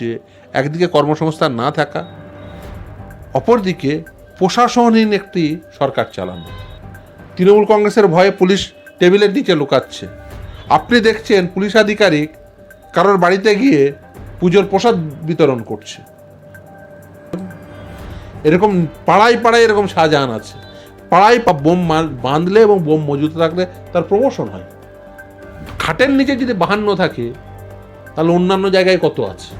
যে একদিকে কর্মসংস্থান না থাকা, অপরদিকে প্রশাসনহীন একটি সরকার চালানো। তৃণমূল কংগ্রেসের ভয়ে পুলিশ টেবিলের নিচে লুকাচ্ছে। আপনি দেখছেন পুলিশ আধিকারিক কারোর বাড়িতে গিয়ে পুজোর প্রসাদ বিতরণ করছে। এরকম পাড়ায় পাড়ায় এরকম শাহজাহান আছে। পাড়ায় বোম বাঁধলে এবং বোম মজুত থাকলে তার প্রমোশন হয়। খাটের নিচে যদি বাহান্ন থাকে, তাহলে অন্যান্য জায়গায় কত আছে?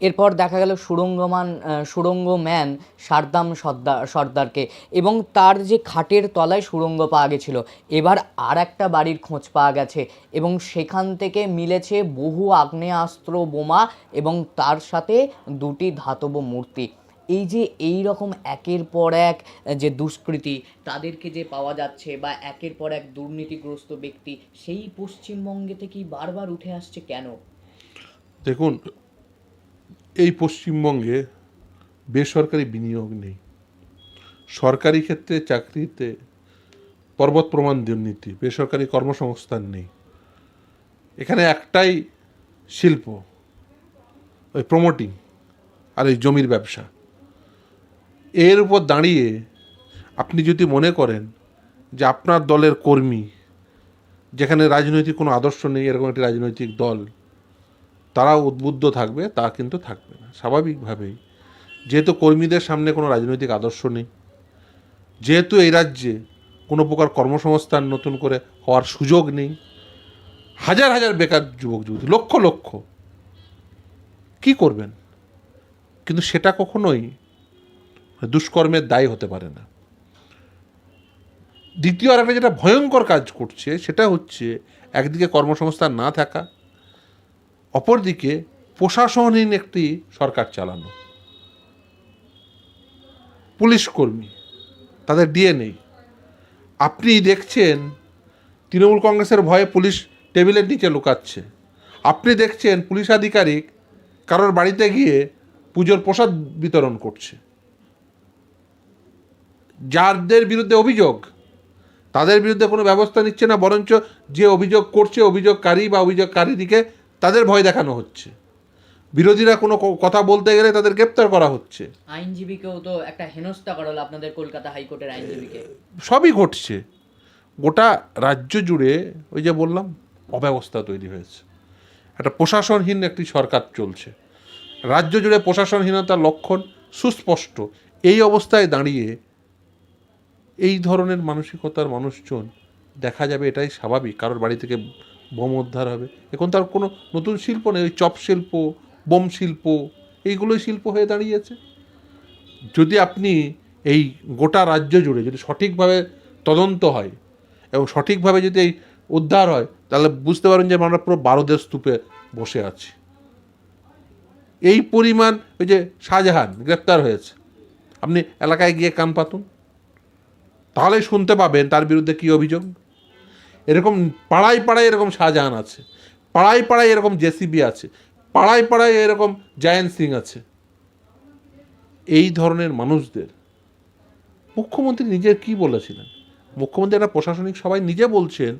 এরপর দেখা গেল সুড়ঙ্গমান আহ, সুড়ঙ্গ ম্যান সারদাম সর্দার সর্দারকে এবং তার যে খাটের তলায় সুড়ঙ্গ পাওয়া গেছিল এবার আর একটা বাড়ির খোঁজ পাওয়া গেছে এবং সেখান থেকে মিলেছে বহু আগ্নেয়াস্ত্র বোমা এবং তার সাথে দুটি ধাতব মূর্তি। এই যে এই রকম একের পর এক যে দুষ্কৃতী তাদেরকে যে পাওয়া যাচ্ছে বা একের পর এক দুর্নীতিগ্রস্ত ব্যক্তি সেই পশ্চিমবঙ্গে থেকেই বারবার উঠে আসছে কেন? দেখুন এই পশ্চিমবঙ্গে বেসরকারি বিনিয়োগ নেই। সরকারি ক্ষেত্রে চাকরিতে পর্বত প্রমাণ দুর্নীতি, বেসরকারি কর্মসংস্থান নেই। এখানে একটাই শিল্প, ওই প্রমোটিং আর ওই জমির ব্যবসা। এর উপর দাঁড়িয়ে আপনি যদি মনে করেন যে আপনার দলের কর্মী, যেখানে রাজনৈতিক কোনো আদর্শ নেই, এরকম একটি রাজনৈতিক দল তারা উদ্বুদ্ধ থাকবে, তা কিন্তু থাকবে না। স্বাভাবিকভাবেই। যেহেতু কর্মীদের সামনে কোনো রাজনৈতিক আদর্শ নেই, যেহেতু এই রাজ্যে কোনো প্রকার কর্মসংস্থান নতুন করে হওয়ার সুযোগ নেই, হাজার হাজার বেকার যুবক যুবতী, লক্ষ লক্ষ, কি করবেন? কিন্তু সেটা কখনোই দুষ্কর্মের দায় হতে পারে না। দ্বিতীয় আর একটা যেটা ভয়ঙ্কর কাজ করছে, সেটা হচ্ছে একদিকে কর্মসংস্থান না থাকা অপরদিকে প্রশাসনহীন একটি সরকার চালানো। পুলিশ কর্মী, তাদের ডিএ নেই আপনি দেখছেন, তৃণমূল কংগ্রেসের ভয়ে পুলিশ টেবিলের নিচে লুকাচ্ছে। আপনি দেখছেন, পুলিশ আধিকারিক কারোর বাড়িতে গিয়ে পুজোর প্রসাদ বিতরণ করছে। যাদের বিরুদ্ধে অভিযোগ, তাদের বিরুদ্ধে কোনো ব্যবস্থা নিচ্ছে না, বরঞ্চ যে অভিযোগ করছে, অভিযোগকারী বা অভিযোগকারীদিকে তাদের ভয় দেখানো হচ্ছে। বিরোধীরা কোনো কথা বলতে গেলে তাদের গ্রেপ্তার করা হচ্ছে। আইনজীবীকেও তো একটা হেনস্থা করা হলো আপনাদের কলকাতা হাইকোর্টের আইনজীবীকে। সবই ঘটছে। গোটা রাজ্য জুড়ে ওই যে বললাম অব্যবস্থা তৈরি হয়েছে। একটা প্রশাসনহীন একটি সরকার চলছে। রাজ্য জুড়ে প্রশাসনহীনতার লক্ষণ সুস্পষ্ট। এই অবস্থায় দাঁড়িয়ে এই ধরনের মানসিকতার মানুষজন দেখা যাবে এটাই স্বাভাবিক। কারোর বাড়ি থেকে বোম উদ্ধার হবে। এখন তার কোনো নতুন শিল্প নেই, ওই চপ শিল্প, বোম শিল্প, এইগুলোই শিল্প হয়ে দাঁড়িয়েছে। যদি আপনি এই গোটা রাজ্য জুড়ে যদি সঠিকভাবে তদন্ত হয় এবং সঠিকভাবে যদি এই উদ্ধার হয়, তাহলে বুঝতে পারেন যে আমরা পুরো বারোদের স্তূপে বসে আছি। এই পরিমাণ ওই যে শাহজাহান গ্রেপ্তার হয়েছে। আপনি এলাকায় গিয়ে কান পাতুন। তাহলেই শুনতে পাবেন তার বিরুদ্ধে কী অভিযোগ। এরকম পাড়ায় পাড়ায় এরকম শাহজাহান আছে, পাড়ায় পাড়ায় এরকম জেসিবি আছে, পাড়ায় পাড়ায় এরকম জায়েন্ট সিং আছে। এই ধরনের মানুষদের মুখ্যমন্ত্রী নিজে কি বলেছিলেন? মুখ্যমন্ত্রী একটা প্রশাসনিক সবাই নিজে বলছেন,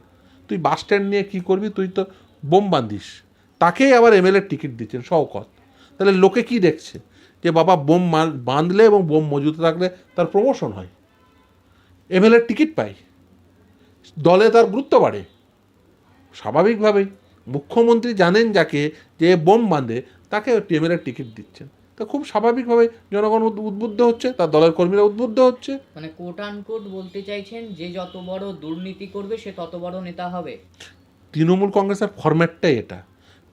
তুই বাস স্ট্যান্ড নিয়ে কী করবি? তুই তো বোম বাঁধিস। তাকেই আবার এমএলএর টিকিট দিচ্ছেন, শওকত। তাহলে লোকে কি দেখছে? যে বাবা বোম বাঁধলে এবং বোম মজুত থাকলে তার প্রমোশন হয়। এমএলএর টিকিট পায়। দলে তার গুরুত্ব বাড়ে। স্বাভাবিকভাবেই মুখ্যমন্ত্রী জানেন যাকে যে বোম বাঁধে তাকে এমএলএর টিকিট দিচ্ছেন। তা খুব স্বাভাবিকভাবে জনগণ উদ্বুদ্ধ হচ্ছে তার দলের কর্মীরা উদ্বুদ্ধ হচ্ছে। মানে কোট আনকোট বলতে চাইছেন যে যত বড় দুর্নীতি করবে সে তত বড় নেতা হবে। তৃণমূল কংগ্রেসের ফরম্যাটটাই এটা।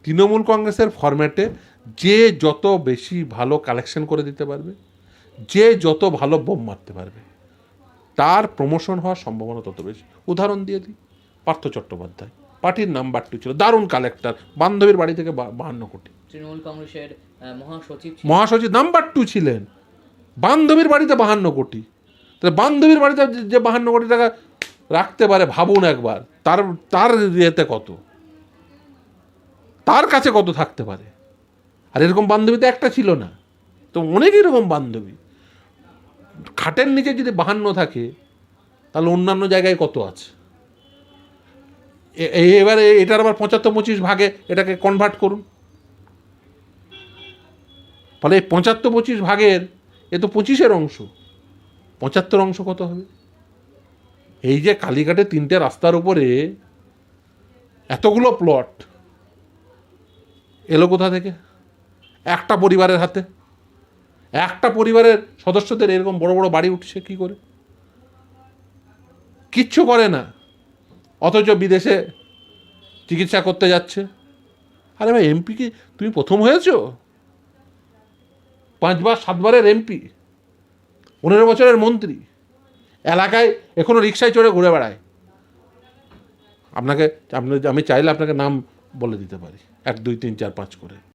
তৃণমূল কংগ্রেসের ফরম্যাটে যে যত বেশি ভালো কালেকশন করে দিতে পারবে যে যত ভালো বোম মারতে পারবে তার প্রমোশন হওয়ার সম্ভাবনা তত বেশি। উদাহরণ দিয়ে দিই পার্থ চট্টোপাধ্যায়। পার্টির নাম্বার টু ছিল দারুণ কালেক্টর বান্ধবীর বাড়ি থেকে বাহান্ন কোটি। তৃণমূল কংগ্রেসের মহাসচিব মহাসচিব নাম্বার টু ছিলেন। বান্ধবীর বাড়িতে বাহান্ন কোটি। তাহলে বান্ধবীর বাড়িতে যে- বাহান্ন কোটি টাকা রাখতে পারে ভাবুন একবার তার তার ইয়েতে কত? তার কাছে কত থাকতে পারে? আর এরকম বান্ধবী তো একটা ছিল না। তো অনেক এরকম বান্ধবী। খাটের নিচে যদি বাহান্ন থাকে, তাহলে অন্যান্য জায়গায় কত আছে? এবারে এটার আবার পঁচাত্তর পঁচিশ ভাগে এটাকে কনভার্ট করুন। ফলে পঁচাত্তর পঁচিশ ভাগের, এ তো পঁচিশের অংশ। পঁচাত্তর অংশ কত হবে? এই যে কালীঘাটে তিনটে রাস্তার উপরে এতগুলো প্লট এলো কোথা থেকে? একটা পরিবারের হাতে। একটা পরিবারের সদস্যদের এরকম বড় বড় বাড়ি উঠছে কি করে? কিচ্ছু করে না। অথচ বিদেশে চিকিৎসা করতে যাচ্ছে। আরে ভাই এমপি কি তুমি প্রথম হয়েছো? পাঁচবার, সাতবারের এমপি পনেরো বছরের মন্ত্রী। এলাকায় এখনও রিক্সায় চড়ে ঘুরে বেড়ায়। আপনাকে আপনি আমি চাইলে আপনাকে নাম বলে দিতে পারি। এক, দুই, তিন, চার, পাঁচ করে।